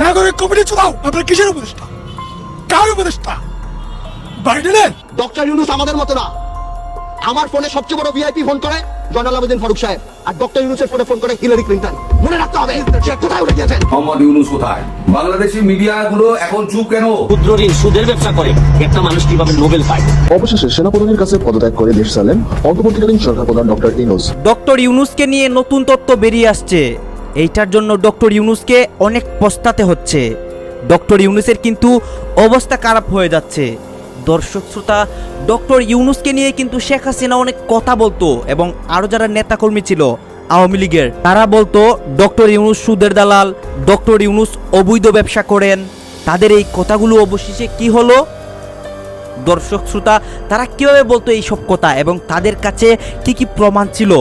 নাগরিক কমিটি চুদাও আপনার কিসের উপদেষ্টা? কার উপদেষ্টা? বাইডেনের? ডক্টর ইউনুস আমাদের মতো না। আমার ফোনে সবচেয়ে বড় ভিআইপি ফোন করে জয়নাল আবেদিন ফারুক সাহেব আর ডক্টর ইউনুসের ফোনে ফোন করে হিলারি ক্লিন্টন। মনে রাখতে হবে সে কোথায় উঠে গিয়েছেন মোহাম্মদ ইউনুস কোথায়? বাংলাদেশি মিডিয়াগুলো এখন চুপ কেন? ক্ষুদ্র ঋণ সুদের ব্যবসা করে একটা মানুষ কীভাবে নোবেল পায়? অবশেষে সেনাপ্রধানের কাছে পদত্যাগ করে দেশ চালেন। অন্তর্বর্তীকালীন সরকার প্রধান ডক্টর ইনোস ডক্টর ইউনুসকে নিয়ে নতুন তথ্য বেরিয়ে আসছে। এইটার জন্য ডক্টর ইউনুসকে অনেক পস্তাতে হচ্ছে। ডক্টর ইউনুসের কিন্তু অবস্থা খারাপ হয়ে যাচ্ছে। দর্শক শ্রোতা, ডক্টর ইউনুসকে নিয়ে কিন্তু শেখ হাসিনা অনেক কথা বলতো এবং আরও যারা নেতাকর্মী ছিল, আওয়ামী লীগের, তারা বলতো, ডক্টর ইউনুস সুদের দালাল, ডক্টর ইউনুস অবৈধ ব্যবসা করেন। তাদের এই কথাগুলো অবশেষে কি হলো? দর্শক শ্রোতা, তারা কীভাবে বলতো এই সব কথা এবং তাদের কাছে কি কি প্রমাণ ছিল?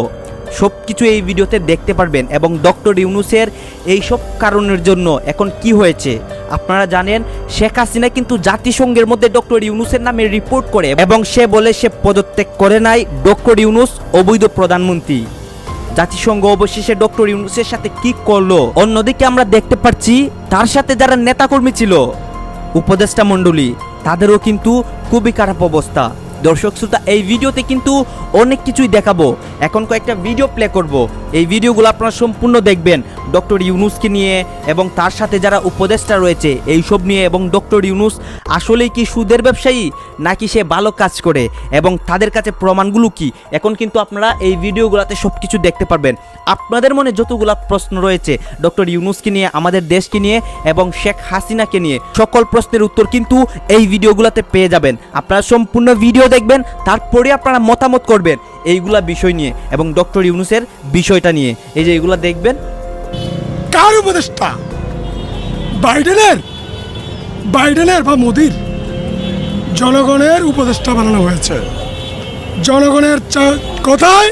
সব কিছু এই ভিডিওতে দেখতে পারবেন এবং ডক্টর ইউনুসের এই সব কারণের জন্য এখন কি হয়েছে? আপনারা জানেন, শেখ হাসিনা কিন্তু জাতিসংঘের মধ্যে ডক্টর ইউনুসের নামে রিপোর্ট করে এবং সে বলে সে পদত্যাগ করে নাই ডক্টর ইউনুস, অবৈধ প্রধানমন্ত্রী। জাতিসংঘ অবশেষে ডক্টর ইউনুসের সাথে কি করল? অন্যদিকে আমরা দেখতে পাচ্ছি, তার সাথে যারা নেতাকর্মী ছিল, উপদেষ্টা মণ্ডলী, তাদেরও কিন্তু খুবই খারাপ অবস্থা। দর্শক শ্রোতা, এই ভিডিওতে কিন্তু অনেক কিছুই দেখাবো। এখন কয়েকটা ভিডিও প্লে করব। এই ভিডিওগুলো আপনারা সম্পূর্ণ দেখবেন ডক্টর ইউনুসকে নিয়ে এবং তার সাথে যারা উপদেষ্টা রয়েছে এই সব নিয়ে এবং ডক্টর ইউনুস আসলেই কি সুদের ব্যবসায়ী নাকি সে ভালো কাজ করে এবং তাদের কাছে প্রমাণগুলো কি? এখন কিন্তু আপনারা এই ভিডিওগুলোতে সব কিছু দেখতে পারবেন। আপনাদের মনে যতগুলা প্রশ্ন রয়েছে ডক্টর ইউনুসকে নিয়ে, আমাদের দেশকে নিয়ে এবং শেখ হাসিনাকে নিয়ে, সকল প্রশ্নের উত্তর কিন্তু এই ভিডিওগুলোতে পেয়ে যাবেন। আপনারা সম্পূর্ণ ভিডিও দেখবেন তারপরে আপনারা মতামত করবেন এইগুলা বিষয় নিয়ে এবং ডক্টর ইউনুসের বিষয়টা নিয়ে। এই যে এইগুলা দেখবেন। কার উপদেষ্টা? বাইডেনের? বাইডেনের বা মোদির? জনগণের উপদেষ্টা বানানো হয়েছে। জনগণের কথায়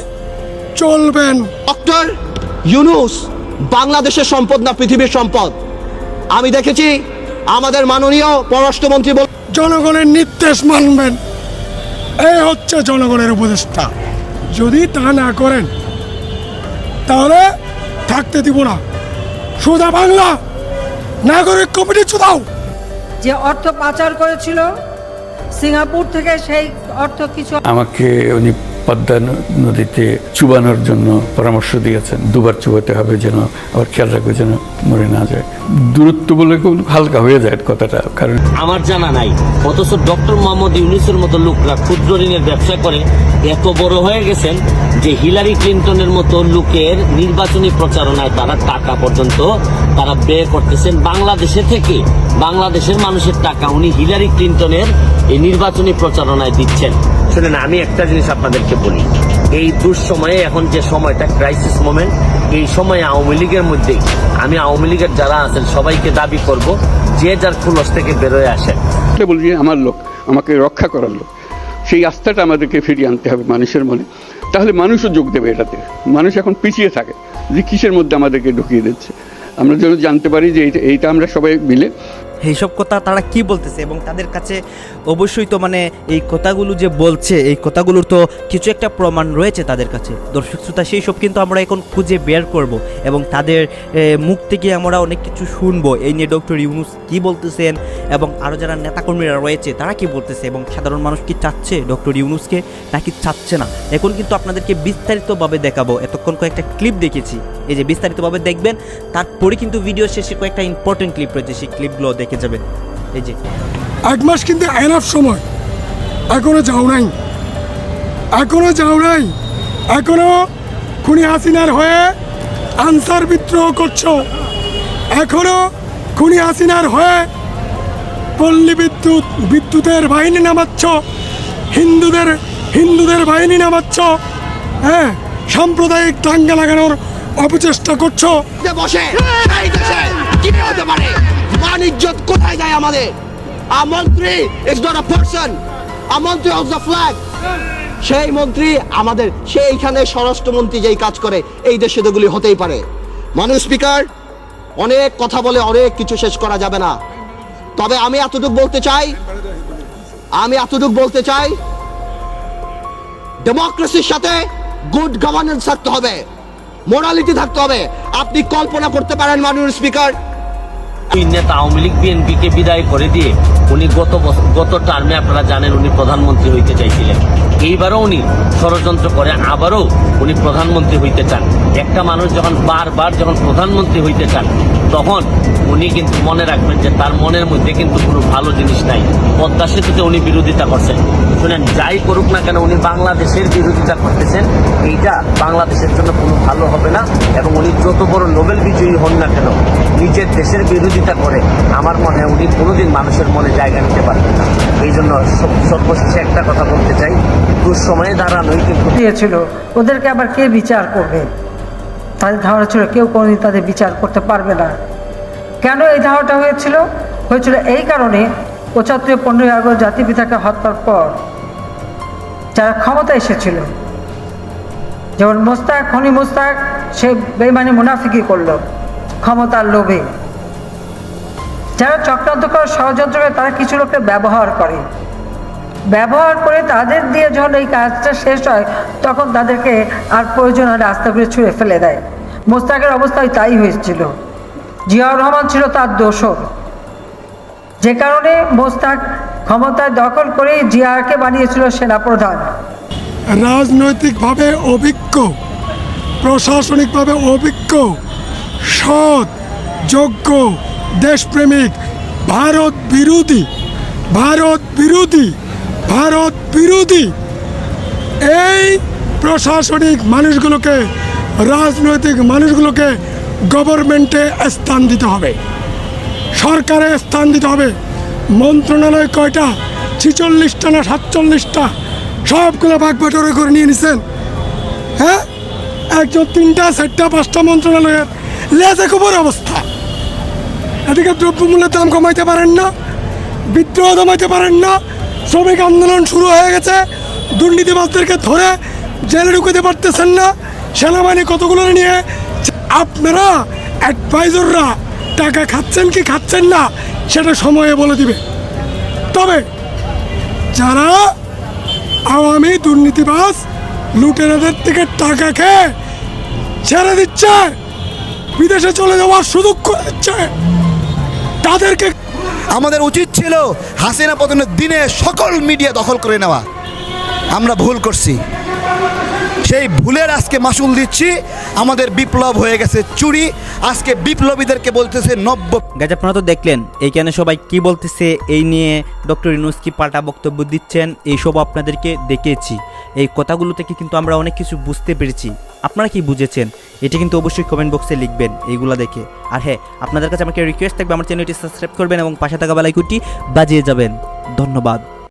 চলবেন। ডক্টর ইউনুস বাংলাদেশের সম্পদ না পৃথিবীর সম্পদ? আমি দেখেছি আমাদের মাননীয় পররাষ্ট্রমন্ত্রী বল জনগণের নির্দেশ মানবেন। এই হচ্ছে জনগণের উপদেষ্টা। যদি তা না করেন তাহলে থাকতে দিব না। সুদা বাংলা নাগরিক কমিটি চুদাও। যে অর্থ পাচার করেছিল সিঙ্গাপুর থেকে সেই অর্থ কিছু আমাকে উনি পদ্মা নদীতে চুবানোর জন্য পরামর্শ দিয়েছেন। দুবার চুবাতে হবে যেন, আবার খেয়াল রাখবে যেন মরে না যায়। দূরত্ব বলে হালকা হয়ে যায় কথাটা, কারণ আমার জানা নাই। অথচ ডক্টর মোহাম্মদ ইউনুসের মতো লোকরা ক্ষুদ্র ঋণের ব্যবসা করে। এত বড় হয়ে গেছেন যে হিলারি ক্লিন্টনের মতো লোকের নির্বাচনী প্রচারণায় তারা টাকা পর্যন্ত তারা ব্যয় করতেছেন বাংলাদেশে থেকে। বাংলাদেশের মানুষের টাকা উনি হিলারি ক্লিন্টনের এই নির্বাচনী প্রচারণায় দিচ্ছেন। শুনেন, আমি একটা জিনিস আপনাদেরকে বলি। এই দুঃসময়ে এখন যে সময়টা ক্রাইসিস মোমেন্ট এই সময়ে আওয়ামী লীগের মধ্যে, আমি আওয়ামী লীগের যারা আছেন, সবাইকে দাবি করব, যে যার খুলস থেকে বেরোয় আসেন বলি যে আমার লোক, আমাকে রক্ষা করার লোক, সেই আস্থাটা আমাদেরকে ফিরিয়ে আনতে হবে মানুষের মনে। তাহলে মানুষও যোগ দেবে এটাতে। মানুষ এখন পিছিয়ে থাকে যে কিসের মধ্যে আমাদেরকে ঢুকিয়ে দিচ্ছে। আমরা যেন জানতে পারি যে এইটা আমরা সবাই মিলে এইসব কথা তারা কি বলতেছে? এবং তাদের কাছে অবশ্যই তো মানে এই কথাগুলো যে বলছে, এই কথাগুলোর তো কিছু একটা প্রমাণ রয়েছে তাদের কাছে। দর্শক শ্রোতা, সেই সব কিন্তু আমরা এখন খুঁজে বের করব এবং তাদের মুখ থেকে আমরা অনেক কিছু শুনব। এই নিয়ে ডক্টর ইউনুস কি বলতেছেন এবং আরও যারা নেতাকর্মীরা রয়েছে, তারা কি বলতেছে এবং সাধারণ মানুষ কি চাচ্ছে ডক্টর ইউনুসকে নাকি চাচ্ছে না? এখন কিন্তু আপনাদেরকে বিস্তারিতভাবে দেখাবো। এতক্ষণ কয়েকটা ক্লিপ দেখেছি। এই যে বিস্তারিতভাবে দেখবেন, তারপরে কিন্তু ভিডিও শেষে কয়েকটা ইম্পর্টেন্ট ক্লিপ রয়েছে। সেই ক্লিপগুলো দেখে যাবেন এই যে। এক মাস কিন্তু এনাফ সময়। এখনও যাও নাই। এখনও যাও নাই। এখনও খুনি হাসিনার হয়ে আনসার বিদ্রোহ করছ। এখনও খুনি হাসিনার হয়ে পল্লী বিদ্যুৎ বিদ্যুতের বাহিনী নামাচ্ছ। হিন্দুদের হিন্দুদের বাহিনী নামাচ্ছ। হ্যাঁ সাম্প্রদায়িক দাঙ্গা লাগানোর অপচেষ্টা করছ। যে বসে কি হতে পারে? মান ইজ্জত কোথায় যায় আমাদের? A mantri is not a person a mantri of the flag সেই মন্ত্রী আমাদের সেইখানে স্বরাষ্ট্রমন্ত্রী যেই কাজ করে, এই দেশে তোগুলি হতেই পারে। মানুষ স্পিকার, অনেক কথা বলে অনেক কিছু শেষ করা যাবে না। তবে আমি এতটুকু বলতে চাই, আমি এতটুকু বলতে চাই ডেমোক্রেসির সাথে গুড গভর্নেন্স থাকতে হবে মোরালিটি থাকতে হবে। আপনি কল্পনা করতে পারেন, মাননীয় স্পিকার দুই নেতা আওয়ামী লীগ বিএনপিকে বিদায় করে দিয়ে উনি গত গত টার্মে আপনারা জানেন উনি প্রধানমন্ত্রী হইতে চাইছিলেন। এইবারও উনি ষড়যন্ত্র করে, আবারও উনি প্রধানমন্ত্রী হইতে চান। একটা মানুষ যখন বারবার যখন প্রধানমন্ত্রী হইতে চান, তখন উনি কিন্তু মনে রাখবেন যে তার মনের মধ্যে কিন্তু কোনো ভালো জিনিস নাই। পদ্মা সেতুতে উনি বিরোধিতা করছেন। শুনেন, যাই করুক না কেন, উনি বাংলাদেশের বিরোধিতা করতেছেন। এইটা বাংলাদেশের জন্য কোনো ভালো হবে না এবং উনি যত বড় নোবেল বিজয়ী হন না কেন, নিজের দেশের বিরোধিতা করে আমার মনে হয় উনি কোনোদিন মানুষের মনে জায়গা নিতে পারবেন না। এই জন্য সর্বশেষে একটা কথা বলতে চাই, দুঃসময়ে দাঁড়ানোই কিন্তু দিয়েছিল, ওদেরকে আবার কে বিচার করবে? তাদের ধারণা ছিল কেউ কোনোদিন তাদের বিচার করতে পারবে না। কেন এই ধারণাটা হয়েছিল? হয়েছিল এই কারণে পঁচাত্তর পনেরোই আগস্ট জাতিপিতাকে হত্যার পর যারা ক্ষমতা এসেছিল। যেমন মোস্তাক, খনি মোস্তাক, সে বেমানি মুনাফিকি করল ক্ষমতার লোভে। যারা চক্রান্ত করে ষড়যন্ত্র করে তারা কিছু লোককে ব্যবহার করে। ব্যবহার করে তাদের দিয়ে যখন এই কাজটা শেষ হয়, তখন তাদেরকে আর প্রয়োজন হয় রাস্তা করে ছুঁড়ে ফেলে দেয়। মোস্তাকের অবস্থায় তাই হয়েছিল। জিয়াউর রহমান ছিল তার দোষর। যে কারণে মোস্তাক ক্ষমতায় দখল করে জিয়াকে বানিয়েছিল সেনাপ্রধান। রাজনৈতিকভাবে অভিজ্ঞ, প্রশাসনিকভাবে অভিজ্ঞ, সৎ, যোগ্য, দেশপ্রেমিক, ভারত বিরোধী ভারত বিরোধী ভারত বিরোধী। এই প্রশাসনিক মানুষগুলোকে, রাজনৈতিক মানুষগুলোকে গভর্নমেন্টে স্থান দিতে হবে। সরকারে স্থান দিতে হবে। মন্ত্রণালয় কয়টা? ছিচল্লিশটা না সাতচল্লিশটা? সবগুলো ভাগ বাটোরে করে নিয়ে নিছেন। হ্যাঁ? একজন তিনটা, চারটা, পাঁচটা মন্ত্রণালয়ের। লেজে খবর অবস্থা। এদিকে দ্রব্যমূল্যের দাম কমাইতে পারেন না, বিদ্রোহ দমাইতে পারেন না, শ্রমিক আন্দোলন শুরু হয়ে গেছে, দুর্নীতিবাজদেরকে ধরে জেলে ঢুকাতে পারতেছেন না, সেনাবাহিনী কতগুলো নিয়ে আপনারা অ্যাডভাইজররা টাকা খাচ্ছেন কি খাচ্ছেন না, সেটা সময়ে বলে দিবে। তবে যারা আওয়ামী দুর্নীতিবাজ লুটেরাদের থেকে টাকা খেয়ে ছেড়ে দিচ্ছে, বিদেশে চলে যাওয়ার সুযোগ করে দিচ্ছে, তাদেরকে আমাদের উচিত ছিল হাসিনা পতনের দিনে সকল মিডিয়া দখল করে নেওয়া। আমরা ভুল করছি। সেই ভুলের আজকে মাসুল দিচ্ছি। আমাদের বিপ্লব হয়ে গেছে চুরি। আজকে বিপ্লবীদেরকে বলতেছে নব্য গাছ আপনারা তো দেখলেন, এইখানে সবাই কি বলতেছে, এই নিয়ে ডক্টর ইনুস কি পাল্টা বক্তব্য দিচ্ছেন এইসব আপনাদেরকে দেখিয়েছি এই কথাগুলো থেকে কিন্তু আমরা অনেক কিছু বুঝতে পেরেছি। আপনারা কি বুঝেছেন? এটা কিন্তু অবশ্যই কমেন্ট বক্সে লিখবেন, এইগুলা দেখে। আর হ্যাঁ আপনাদের কাছে আমাকে রিকোয়েস্ট থাকবে, আমার চ্যানেলটি সাবস্ক্রাইব করবেন এবং পাশে থাকা বেলাইকুটি বাজিয়ে যাবেন। ধন্যবাদ।